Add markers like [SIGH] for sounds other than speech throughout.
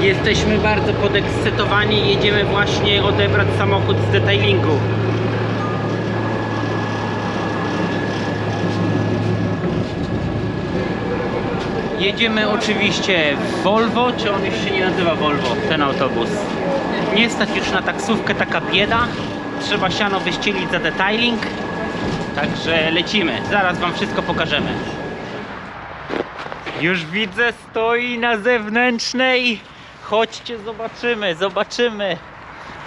Jesteśmy bardzo podekscytowani. Jedziemy właśnie odebrać samochód z detailingu. Jedziemy oczywiście w Volvo, czy on się nie nazywa Volvo, ten autobus. Nie stać już na taksówkę, taka bieda. Trzeba siano wyścielić za detailing. Także lecimy. Zaraz Wam wszystko pokażemy. Już widzę, stoi na zewnętrznej. Chodźcie, zobaczymy, zobaczymy.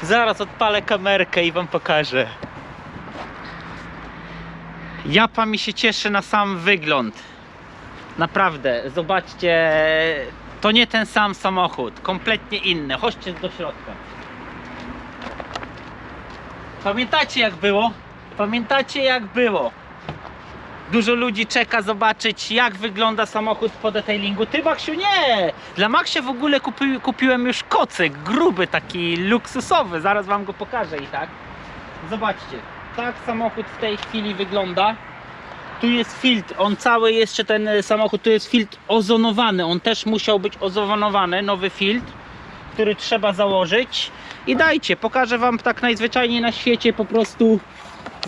Zaraz odpalę kamerkę i Wam pokażę. Japa mi się cieszy na sam wygląd. Naprawdę, zobaczcie, to nie ten sam samochód, kompletnie inny. Chodźcie do środka. Pamiętacie jak było? Pamiętacie jak było? Dużo ludzi czeka zobaczyć jak wygląda samochód po detailingu. Ty Maksiu nie! Dla Maksia w ogóle kupi, kupiłem już kocyk, gruby, taki luksusowy. Zaraz wam go pokażę i tak. Zobaczcie, tak samochód w tej chwili wygląda. Tu jest filtr, on cały jeszcze ten e, samochód, tu jest filtr ozonowany. On też musiał być ozonowany, nowy filtr, który trzeba założyć. I dajcie, pokażę wam tak najzwyczajniej na świecie po prostu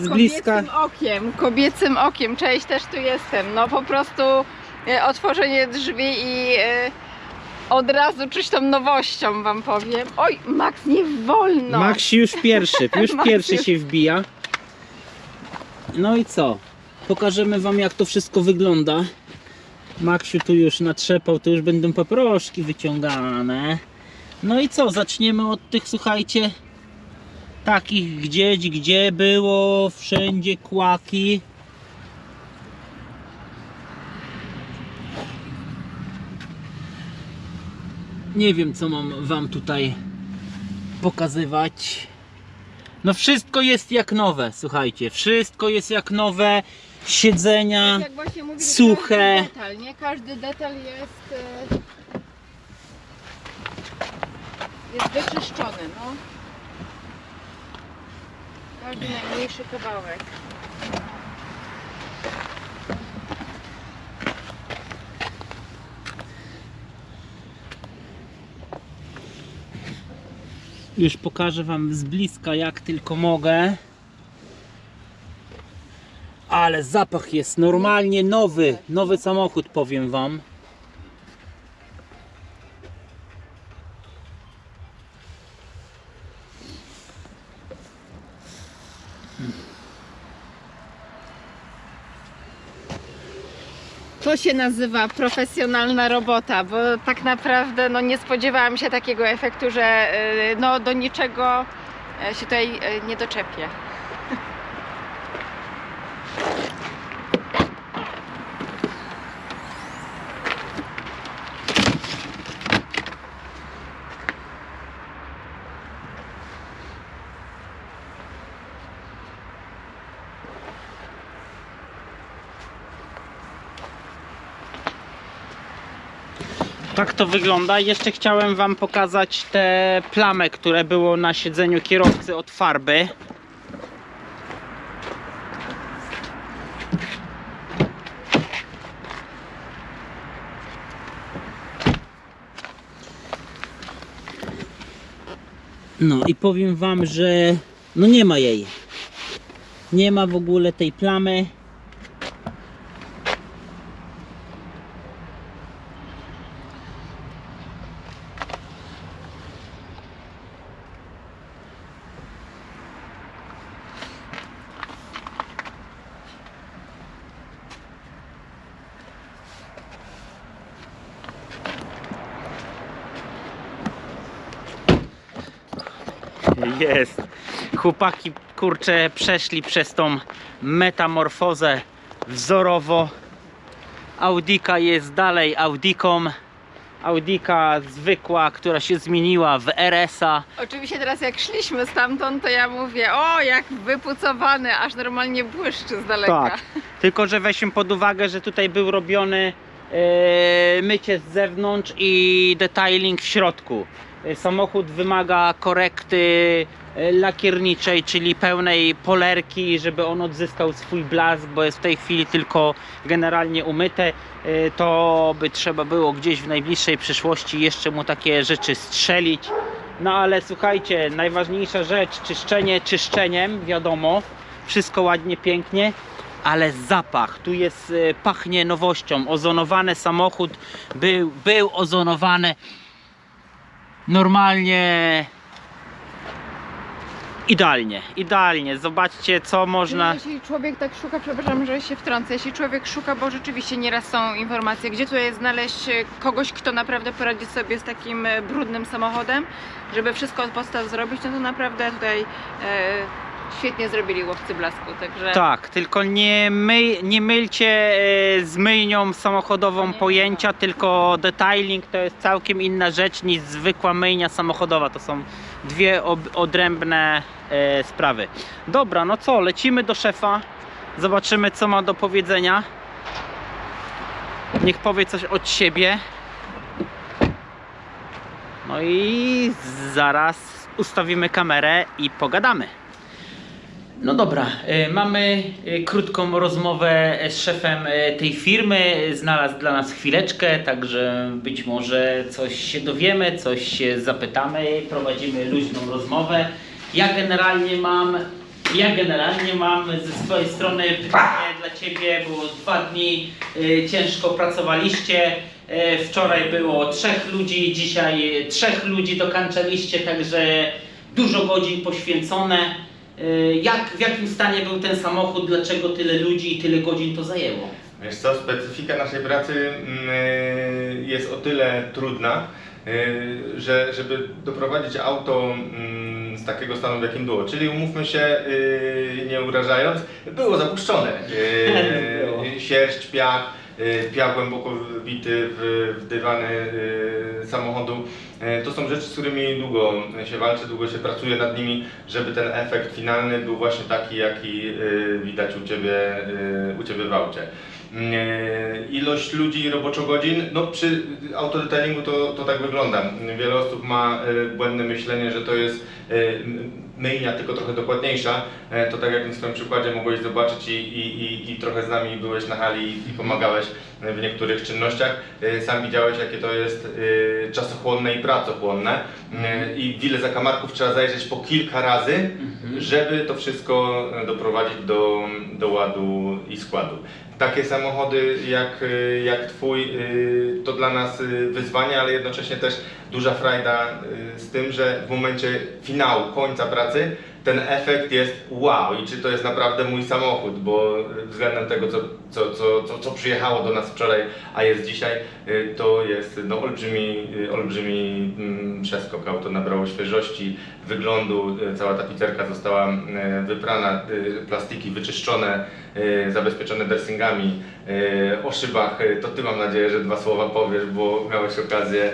z bliska. Kobiecym okiem, kobiecym okiem. Cześć, też tu jestem. No po prostu e, otworzenie drzwi i e, od razu czuć tą nowością wam powiem. Oj, Max, nie wolno. Max już pierwszy, [LAUGHS] już pierwszy już- się wbija. No i co? Pokażemy wam jak to wszystko wygląda. Maksiu tu już natrzepał, to już będą paproszki wyciągane. No i co? Zaczniemy od tych, słuchajcie, takich gdzieś, gdzie było wszędzie kłaki. Nie wiem, co mam wam tutaj pokazywać. No wszystko jest jak nowe, słuchajcie, wszystko jest jak nowe. Siedzenia. Jak właśnie mówili, suche. Każdy detal, nie? Każdy detal jest, e, jest wyczyszczony, no. Każdy najmniejszy kawałek. Już pokażę wam z bliska jak tylko mogę. Ale zapach jest normalnie nowy, nowy samochód powiem wam. To się nazywa profesjonalna robota, bo tak naprawdę no, nie spodziewałam się takiego efektu, że y, no, do niczego y, się tutaj y, nie doczepię. Tak to wygląda. Jeszcze chciałem wam pokazać te plamy, które było na siedzeniu kierowcy od farby. No i powiem wam, że no nie ma jej. Nie ma w ogóle tej plamy. Jest. Chłopaki, kurczę, przeszli przez tą metamorfozę wzorowo. Audika jest dalej Audiką. Audika zwykła, która się zmieniła w RS-a. Oczywiście teraz jak szliśmy stamtąd, to ja mówię, o jak wypucowany, aż normalnie błyszczy z daleka. Tak. Tylko, że weźmy pod uwagę, że tutaj był robiony e, mycie z zewnątrz i detailing w środku. E, Samochód wymaga korekty e, lakierniczej, czyli pełnej polerki, żeby on odzyskał swój blask, bo jest w tej chwili tylko generalnie umyte. E, To by trzeba było gdzieś w najbliższej przyszłości jeszcze mu takie rzeczy strzelić. No ale słuchajcie, najważniejsza rzecz, czyszczenie czyszczeniem, wiadomo, wszystko ładnie, pięknie, ale zapach, tu jest, pachnie nowością, ozonowany samochód, był, był ozonowany normalnie, idealnie, idealnie, zobaczcie co można... Jeśli człowiek tak szuka, przepraszam, że się wtrącę, jeśli człowiek szuka, bo rzeczywiście nieraz są informacje, gdzie tutaj znaleźć e, kogoś, kto naprawdę poradzi sobie z takim e, brudnym samochodem, żeby wszystko od podstaw zrobić, no to naprawdę tutaj e, świetnie zrobili łowcy blasku, także... Tak, tylko nie, my, nie mylcie e, z myjnią samochodową pojęcia, tylko detailing to jest całkiem inna rzecz niż zwykła myjnia samochodowa. To są dwie ob, odrębne e, sprawy. Dobra, no co, lecimy do szefa, zobaczymy co ma do powiedzenia. Niech powie coś od siebie. No i zaraz ustawimy kamerę i pogadamy. No dobra, y, mamy y, krótką rozmowę z szefem y, tej firmy. Znalazł dla nas chwileczkę, także być może coś się dowiemy, coś się zapytamy, prowadzimy luźną rozmowę. Ja generalnie mam, ja generalnie mam ze swojej strony pytanie dla Ciebie, było dwa dni, ciężko pracowaliście. Wczoraj było trzech ludzi, dzisiaj trzech ludzi dokańczaliście, także dużo godzin poświęcone. Y, Jak, w jakim stanie był ten samochód, dlaczego tyle ludzi i tyle godzin to zajęło? Wiesz co, specyfika naszej pracy mm, y, jest o tyle trudna, y, że żeby doprowadzić auto mm, z takiego stanu, w jakim było, czyli umówmy się, nie urażając, było zapuszczone. [LAUGHS] Sierść, piach, piach głęboko wbity w, w dywany y, samochodu. Y, To są rzeczy, z którymi długo się walczy, długo się pracuje nad nimi, żeby ten efekt finalny był właśnie taki, jaki y, widać u Ciebie, y, u ciebie w aucie. Ilość ludzi i roboczo-godzin, no przy autodetailingu to, to tak wygląda. Wiele osób ma y, błędne myślenie, że to jest y, myjnia, tylko trochę dokładniejsza. E, To tak jak na swoim przykładzie mogłeś zobaczyć i, i, i, i trochę z nami byłeś na hali i pomagałeś w niektórych czynnościach. E, Sam widziałeś jakie to jest czasochłonne i pracochłonne E, i w ile zakamarków trzeba zajrzeć po kilka razy, żeby to wszystko e, doprowadzić do, do ładu i składu. Takie samochody jak, y, jak Twój y, to dla nas y, wyzwanie, ale jednocześnie też duża frajda z tym, że w momencie finału, końca pracy ten efekt jest wow i czy to jest naprawdę mój samochód, bo y, względem tego, co, co, co, co, co przyjechało do nas wczoraj, a jest dzisiaj, y, to jest no, olbrzymi, y, olbrzymi mm, przeskok. Auto nabrało świeżości, wyglądu, cała tapicerka została wyprana, plastiki wyczyszczone, zabezpieczone dressingami, o szybach, to Ty mam nadzieję, że dwa słowa powiesz, bo miałeś okazję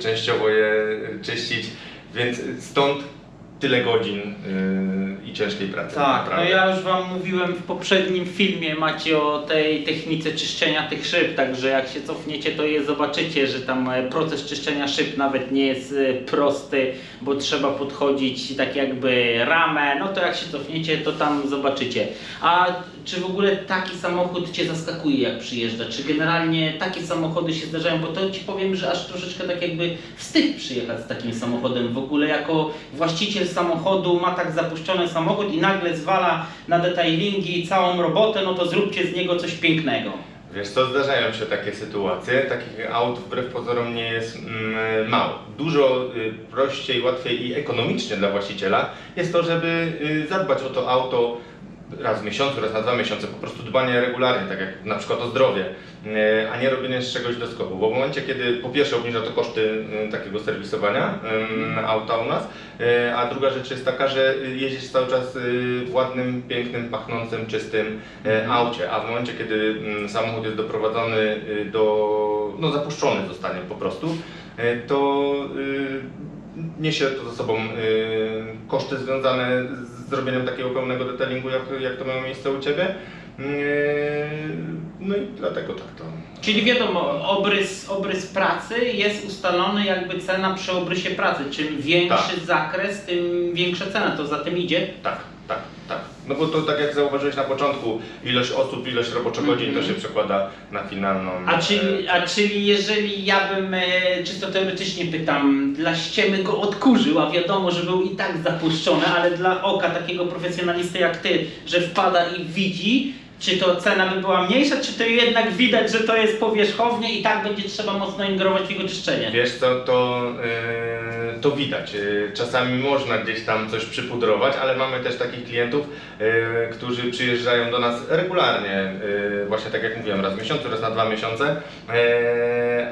częściowo je czyścić, więc stąd tyle godzin y, ciężkiej pracy. Tak, no naprawdę. ja już Wam mówiłem w poprzednim filmie, macie o tej technice czyszczenia tych szyb, także jak się cofniecie, to je zobaczycie, że tam e, proces czyszczenia szyb nawet nie jest e, prosty, bo trzeba podchodzić tak jakby ramę, no to jak się cofniecie, to tam zobaczycie. A czy w ogóle taki samochód Cię zaskakuje, jak przyjeżdża? Czy generalnie takie samochody się zdarzają? Bo to Ci powiem, że aż troszeczkę tak jakby wstyd przyjechać z takim samochodem. W ogóle jako właściciel samochodu ma tak zapuszczony samochód i nagle zwala na detailingi całą robotę, no to zróbcie z niego coś pięknego. Wiesz co, zdarzają się takie sytuacje, takich aut wbrew pozorom nie jest mm, mało. Dużo y, prościej, łatwiej i ekonomicznie dla właściciela jest to, żeby y, zadbać o to auto raz w miesiącu, raz na dwa miesiące, po prostu dbanie regularnie, tak jak na przykład o zdrowie, y, a nie robienie z czegoś do skoku. Bo w momencie, kiedy po pierwsze obniża to koszty y, takiego serwisowania y, auta u nas, y, a druga rzecz jest taka, że jeździsz cały czas w ładnym, pięknym, pachnącym, czystym y, aucie, a w momencie, kiedy mm, samochód jest doprowadzony do, no zapuszczony zostanie po prostu, to niesie to ze sobą y, koszty związane z zrobieniem takiego pełnego detailingu, jak, jak to miało miejsce u Ciebie. Y, no i dlatego tak to. Czyli wiadomo, obrys, obrys pracy jest ustalony jakby cena przy obrysie pracy. Czym większy zakres, tym większa cena. To za tym idzie. Tak, tak, tak. No bo to tak jak zauważyłeś na początku, ilość osób, ilość roboczo godzin Mhm. to się przekłada na finalną. A czyli, e, a czyli jeżeli ja bym, e, czysto teoretycznie pytam, dla ściemy go odkurzył, a wiadomo, że był i tak zapuszczony, ale dla oka takiego profesjonalisty jak ty, że wpada i widzi, czy to cena by była mniejsza, czy to jednak widać, że to jest powierzchownie i tak będzie trzeba mocno ingerować w jego czyszczenie? Wiesz co, to, yy, to widać. Yy, Czasami można gdzieś tam coś przypudrować, ale mamy też takich klientów, yy, którzy przyjeżdżają do nas regularnie, yy, właśnie tak jak mówiłem, raz w miesiącu, raz na dwa miesiące, yy,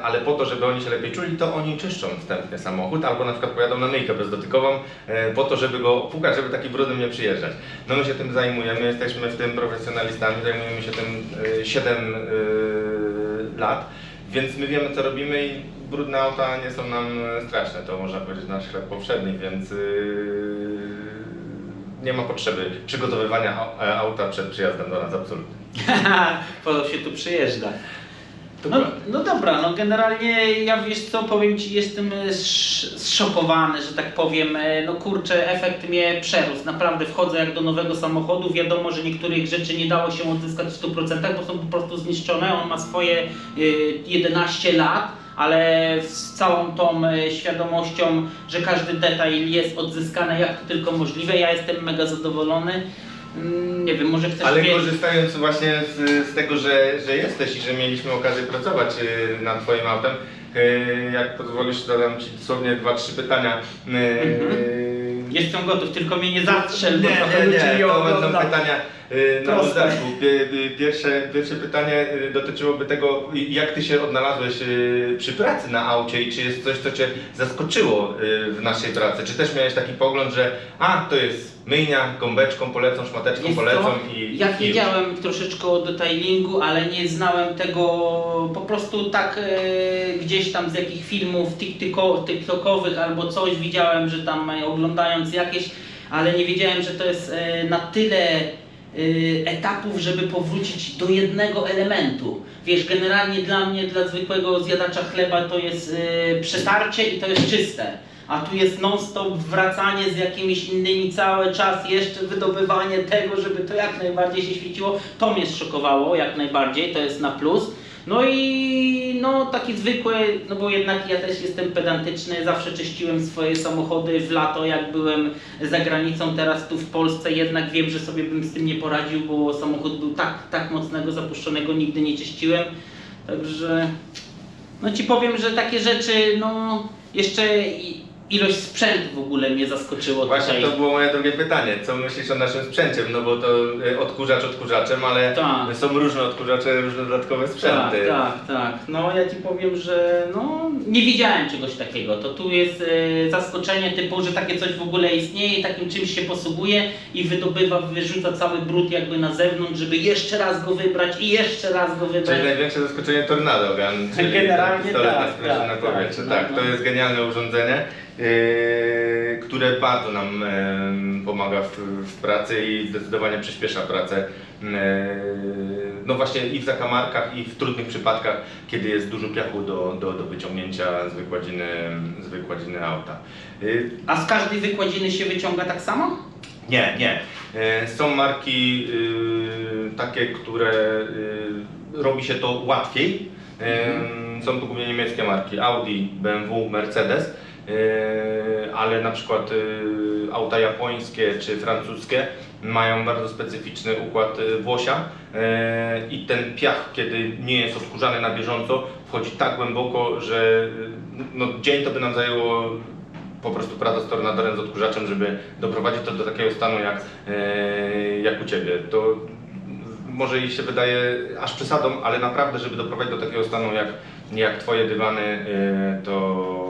ale po to, żeby oni się lepiej czuli, to oni czyszczą wstępnie samochód, albo na przykład pojadą na myjkę bezdotykową, yy, po to, żeby go opłukać, żeby taki brudny nie przyjeżdżać. No my się tym zajmujemy, jesteśmy w tym profesjonalistami, zajmujemy się tym yy, 7 yy, lat. Więc my wiemy co robimy i brudne auta nie są nam e, straszne. To można powiedzieć nasz chleb powszedni, więc yy, nie ma potrzeby przygotowywania au- e, auta przed przyjazdem do nas absolutnie. [LAUGHS] po to się tu przyjeżdża. No, no dobra, no generalnie ja wiesz co, powiem Ci, jestem e, sz- zszokowany, że tak powiem, e, no kurczę, efekt mnie przerósł, naprawdę wchodzę jak do nowego samochodu, wiadomo, że niektórych rzeczy nie dało się odzyskać w 100%, bo są po prostu zniszczone, on ma swoje e, 11 lat, ale z całą tą e, świadomością, że każdy detal jest odzyskany jak to tylko możliwe, ja jestem mega zadowolony. Mm, Nie wiem, może chcesz Ale wiedzieć- korzystając właśnie z, z tego, że, że jesteś i że mieliśmy okazję pracować yy, nad Twoim autem, yy, jak pozwolisz, zadam Ci dosłownie dwa, trzy pytania. Yy, Jestem gotów, tylko mnie nie zastrzel, Nie, bo trochę nie, ludzi nie, to będą pytania. y, na Proste. Pie- y, Pierwsze, pierwsze pytanie y, dotyczyłoby tego, y, jak Ty się odnalazłeś y, przy pracy na aucie i czy jest coś, co Cię zaskoczyło y, w naszej pracy? Czy też miałeś taki pogląd, że a, to jest myjnia, gąbeczką polecą, szmateczką Wiesz polecą co? i... Ja i już. wiedziałem troszeczkę o detailingu, ale nie znałem tego po prostu tak e, gdzieś tam z jakich filmów tiktokowych albo coś widziałem, że tam e, oglądając jakieś, ale nie wiedziałem, że to jest e, na tyle etapów, żeby powrócić do jednego elementu. Wiesz, generalnie dla mnie, dla zwykłego zjadacza chleba to jest e, przetarcie i to jest czyste. A tu jest non-stop wracanie z jakimiś innymi cały czas, jeszcze wydobywanie tego, żeby to jak najbardziej się świeciło. To mnie zszokowało jak najbardziej, to jest na plus. No i no taki zwykły, no bo jednak ja też jestem pedantyczny, zawsze czyściłem swoje samochody w lato, jak byłem za granicą, teraz tu w Polsce jednak wiem, że sobie bym z tym nie poradził, bo samochód był tak, tak mocnego zapuszczonego, nigdy nie czyściłem. Także no ci powiem, że takie rzeczy, no jeszcze ilość sprzętu w ogóle mnie zaskoczyło Właśnie tutaj. to było moje drugie pytanie. Co myślisz o naszym sprzęcie? No bo to y, odkurzacz odkurzaczem, ale Tak. są różne odkurzacze, różne dodatkowe Tak, sprzęty. tak, tak. No ja ci powiem, że no nie widziałem czegoś takiego. To tu jest e, zaskoczenie typu, że takie coś w ogóle istnieje, takim czymś się posługuje i wydobywa, wyrzuca cały brud jakby na zewnątrz, żeby jeszcze raz go wybrać i jeszcze raz go wybrać. Czyli największe zaskoczenie Tornado Gun, czyli Generalnie pistolet tak, na sprężone tak, powietrze. tak, Tak, no, to no. jest genialne urządzenie, które bardzo nam yy, pomaga w, w pracy i zdecydowanie przyspiesza pracę. Yy, no właśnie i w zakamarkach, i w trudnych przypadkach, kiedy jest dużo piachu do, do, do wyciągnięcia z wykładziny, z wykładziny auta. Yy, A z każdej wykładziny się wyciąga tak samo? nie, nie. Są marki takie, które robi się to łatwiej. E, Są to głównie niemieckie marki Audi, BMW, Mercedes, ale na przykład y, auta japońskie czy francuskie mają bardzo specyficzny układ y, włosia i ten piach, kiedy nie jest odkurzany na bieżąco, wchodzi tak głęboko, że no, dzień to by nam zajęło po prostu praca z tornadorem, z odkurzaczem, żeby doprowadzić to do takiego stanu jak, jak u Ciebie. To może i się wydaje aż przesadą, ale naprawdę, żeby doprowadzić do takiego stanu jak, jak Twoje dywany, to,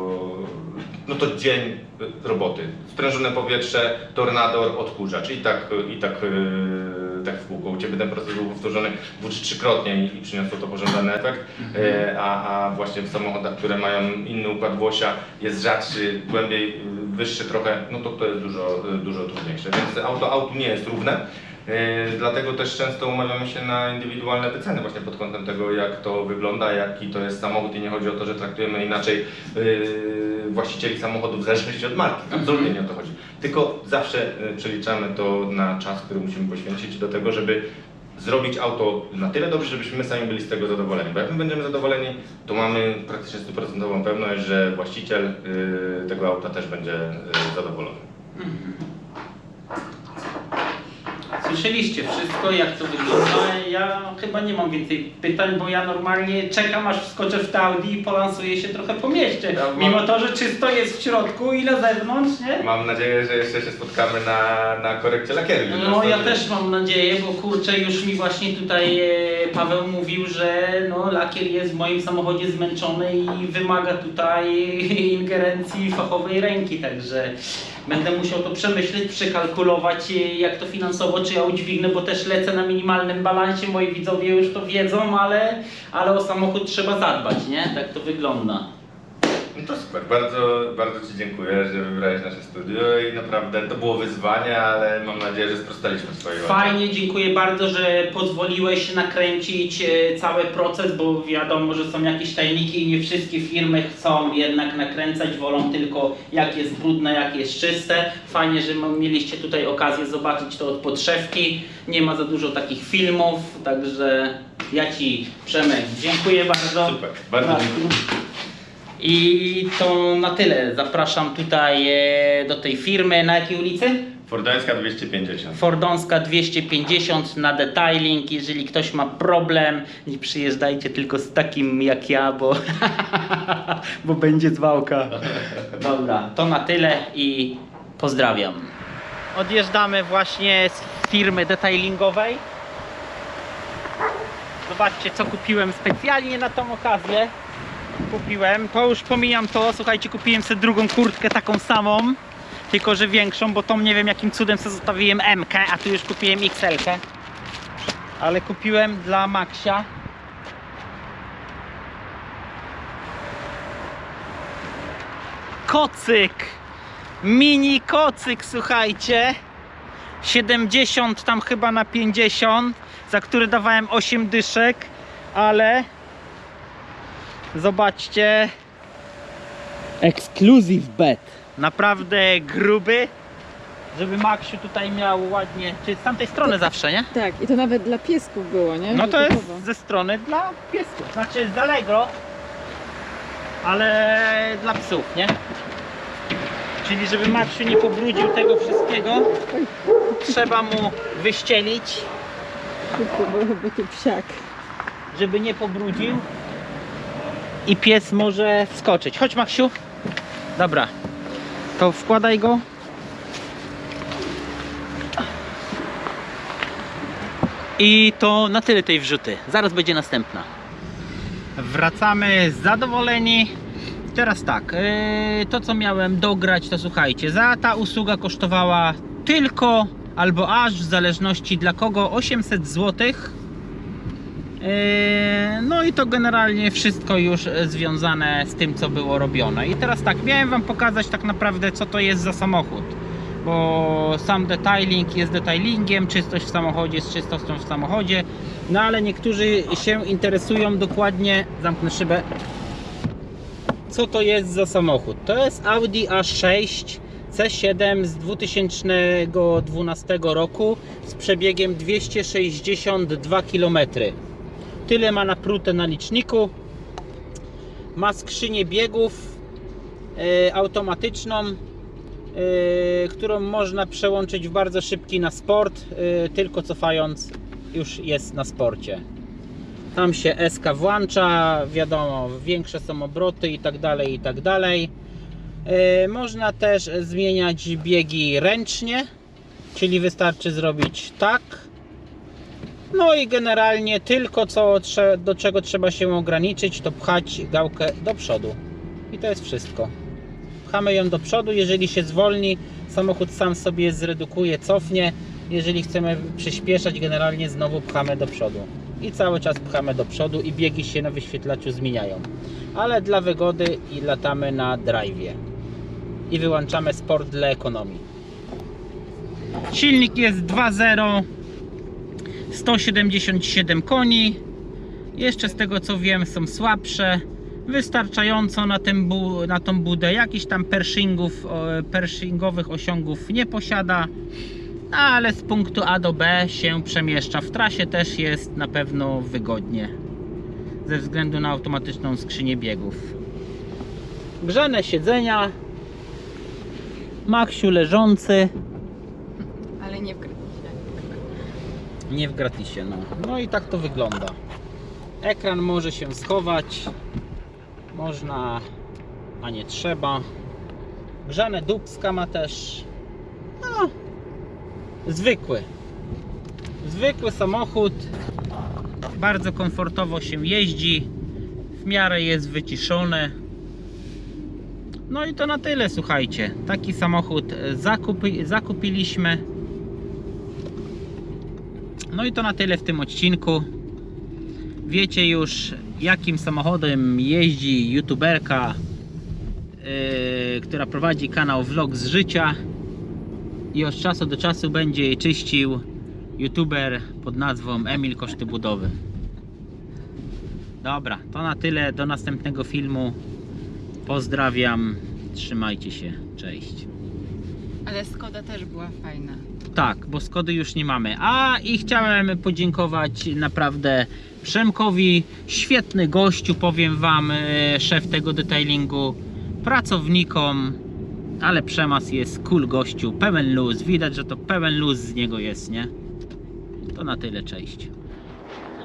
no to dzień roboty. Sprężone powietrze, tornador, odkurzacz i tak, i tak e, tak w kółko. U Ciebie ten proces był powtórzony czy trzykrotnie i, i przyniosło to pożądany efekt, e, a, a właśnie w samochodach, które mają inny układ włosia, jest rzadszy, głębiej, y, wyższy trochę, no to to jest dużo, y, dużo trudniejsze. Więc auto autu nie jest równe. Yy, Dlatego też często umawiamy się na indywidualne wyceny właśnie pod kątem tego, jak to wygląda, jaki to jest samochód i nie chodzi o to, że traktujemy inaczej yy, właścicieli samochodów w zależności od marki. Absolutnie nie o to chodzi. Tylko zawsze yy, przeliczamy to na czas, który musimy poświęcić do tego, żeby zrobić auto na tyle dobrze, żebyśmy my sami byli z tego zadowoleni. Bo jak my będziemy zadowoleni, to mamy praktycznie stuprocentową pewność, że właściciel tego auta też będzie zadowolony. Słyszeliście wszystko, jak to wygląda. Ja chyba nie mam więcej pytań, bo ja normalnie czekam aż wskoczę w to Audi i polansuję się trochę po mieście. Ja mam- Mimo to, że czysto jest w środku i na zewnątrz, nie? Mam nadzieję, że jeszcze się spotkamy na, na korekcie lakieru. No ja też mam nadzieję, bo kurczę już mi właśnie tutaj e, Paweł mówił, że no, lakier jest w moim samochodzie zmęczony i wymaga tutaj [LAUGHS] ingerencji fachowej ręki, także będę musiał to przemyśleć, przekalkulować e, jak to finansowo, czy ja udźwignę, bo też lecę na minimalnym balansie, moi widzowie już to wiedzą, ale, ale o samochód trzeba zadbać, nie? Tak to wygląda. No to super, bardzo, bardzo Ci dziękuję, że wybrałeś nasze studio i naprawdę to było wyzwanie, ale mam nadzieję, że sprostaliśmy swojego. Fajnie, dziękuję bardzo, że pozwoliłeś nakręcić e, cały proces, bo wiadomo, że są jakieś tajniki i nie wszystkie firmy chcą jednak nakręcać, wolą tylko jak jest brudne, jak jest czyste. Fajnie, że m- mieliście tutaj okazję zobaczyć to od podszewki. Nie ma za dużo takich filmów, także ja Ci Przemek dziękuję bardzo. Super, bardzo Tak. dziękuję. I to na tyle. Zapraszam tutaj e, do tej firmy. Na jakiej ulicy? Fordańska 250. Fordonska 250 na detailing. Jeżeli ktoś ma problem, nie przyjeżdżajcie tylko z takim jak ja, bo, [LAUGHS] bo będzie zwałka. Dobra, to na tyle i pozdrawiam. Odjeżdżamy właśnie z firmy detailingowej. Zobaczcie, co kupiłem specjalnie na tą okazję. Kupiłem, to już pomijam to, słuchajcie, kupiłem sobie drugą kurtkę taką samą tylko że większą, bo tą nie wiem jakim cudem sobie zostawiłem M, a tu już kupiłem XL. -kę. Ale kupiłem dla Maxia. Kocyk! Mini kocyk, słuchajcie. 70 tam chyba na 50, za który dawałem 8 dyszek, ale zobaczcie. Exclusive bed. Naprawdę gruby, żeby Maksiu tutaj miał ładnie, czy z tamtej strony zawsze, nie? Tak, i to nawet dla piesków było, nie? No to jest Typowo. ze strony dla piesków, znaczy z Allegro, ale dla psów, nie? Czyli żeby Maksiu nie pobrudził tego wszystkiego, trzeba mu wyścielić, Szybko, bo, bo tu psiak. żeby nie pobrudził i pies może wskoczyć. Chodź Maksiu. Dobra, to wkładaj go. I to na tyle tej wrzuty. Zaraz będzie następna. Wracamy zadowoleni. Teraz tak, yy, to co miałem dograć, to słuchajcie, za ta usługa kosztowała tylko albo aż w zależności dla kogo 800 zł. Yy, No i to generalnie wszystko już e, związane z tym, co było robione. I teraz tak, miałem Wam pokazać tak naprawdę, co to jest za samochód. Bo sam detailing jest detailingiem, czystość w samochodzie jest czystością w samochodzie. No ale niektórzy się interesują dokładnie, zamknę szybę, co to jest za samochód. To jest Audi A6 C7 z 2012 roku z przebiegiem 262 km. Tyle ma naprute na liczniku. Ma skrzynię biegów e, automatyczną, e, którą można przełączyć w bardzo szybki na sport, e, tylko cofając już jest na sporcie. Tam się SK włącza, wiadomo, większe są obroty i tak dalej, i tak dalej. E, Można też zmieniać biegi ręcznie, czyli wystarczy zrobić tak. No i generalnie tylko co, do czego trzeba się ograniczyć, to pchać gałkę do przodu. I to jest wszystko. Pchamy ją do przodu, jeżeli się zwolni, samochód sam sobie zredukuje, cofnie Jeżeli chcemy przyspieszać, generalnie znowu pchamy do przodu. I cały czas pchamy do przodu i biegi się na wyświetlaczu zmieniają. Ale dla wygody i latamy na drive'ie. I wyłączamy sport dla ekonomii. Silnik jest 2.0 177 koni. Jeszcze z tego co wiem są słabsze. Wystarczająco na, tym bu, na tą budę. Jakichś tam pershingów, pershingowych osiągów nie posiada. No, ale z punktu A do B się przemieszcza. W trasie też jest na pewno wygodnie. Ze względu na automatyczną skrzynię biegów. Grzane siedzenia. Maksiu leżący. Ale nie w gratisie. Nie w gratisie, no. No i tak to wygląda. Ekran może się schować. Można, a nie trzeba. Grzane dubska ma też. No, zwykły. Zwykły samochód. Bardzo komfortowo się jeździ. W miarę jest wyciszony. No i to na tyle, słuchajcie. Taki samochód e, zakupi, zakupiliśmy. No i to na tyle w tym odcinku. Wiecie już jakim samochodem jeździ youtuberka, yy, która prowadzi kanał Vlog z życia i od czasu do czasu będzie jej czyścił youtuber pod nazwą Emil Koszty Budowy. Dobra, to na tyle. Do następnego filmu. Pozdrawiam. Trzymajcie się. Cześć. Ale Skoda też była fajna. Tak, bo Skody już nie mamy. A i chciałem podziękować naprawdę Przemkowi, świetny gościu, powiem wam, e, szef tego detailingu, pracownikom, ale Przemas jest cool gościu, pełen luz, widać, że to pełen luz z niego jest, nie? To na tyle, cześć.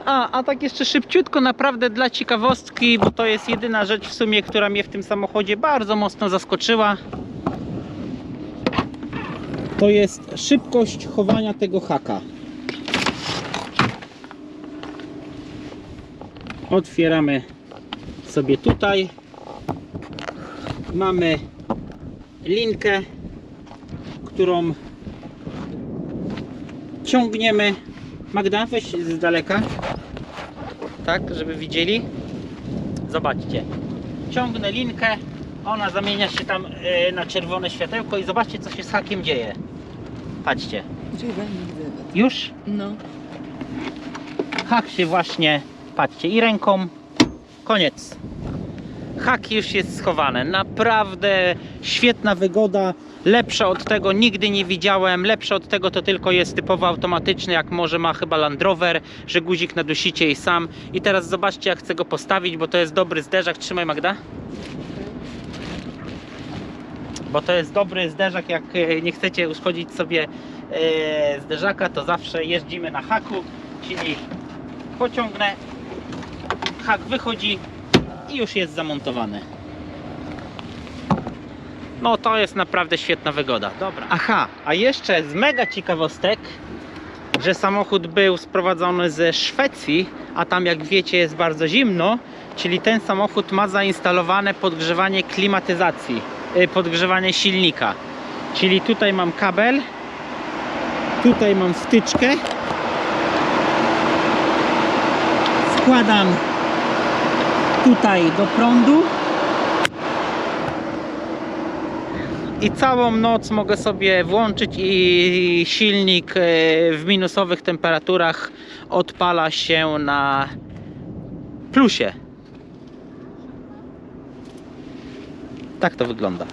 A, a tak jeszcze szybciutko, naprawdę dla ciekawostki, bo to jest jedyna rzecz w sumie, która mnie w tym samochodzie bardzo mocno zaskoczyła to jest szybkość chowania tego haka. Otwieramy sobie tutaj. Mamy linkę, którą ciągniemy. Magda, weź z daleka. Tak, żeby widzieli. Zobaczcie. Ciągnę linkę, ona zamienia się tam e, na czerwone światełko i zobaczcie co się z hakiem dzieje. Patrzcie. Już No. hak się właśnie, patrzcie, i ręką, koniec. Hak już jest schowany. Naprawdę świetna wygoda. Lepsze od tego nigdy nie widziałem. Lepsze od tego to tylko jest typowo automatyczny, jak może ma chyba Land Rover, że guzik nadusicie i sam. I teraz zobaczcie, jak chcę go postawić, bo to jest dobry zderzak. Trzymaj Magda. Bo to jest dobry zderzak, jak e, nie chcecie uszkodzić sobie e, zderzaka, to zawsze jeździmy na haku, czyli pociągnę, hak wychodzi i już jest zamontowany. No to jest naprawdę świetna wygoda. Dobra. Aha, a jeszcze z mega ciekawostek, że samochód był sprowadzony ze Szwecji, a tam jak wiecie jest bardzo zimno, czyli ten samochód ma zainstalowane podgrzewanie klimatyzacji, podgrzewanie silnika. Czyli tutaj mam kabel, tutaj mam wtyczkę, wkładam tutaj do prądu i całą noc mogę sobie włączyć i silnik e, w minusowych temperaturach odpala się na plusie. Tak to wygląda.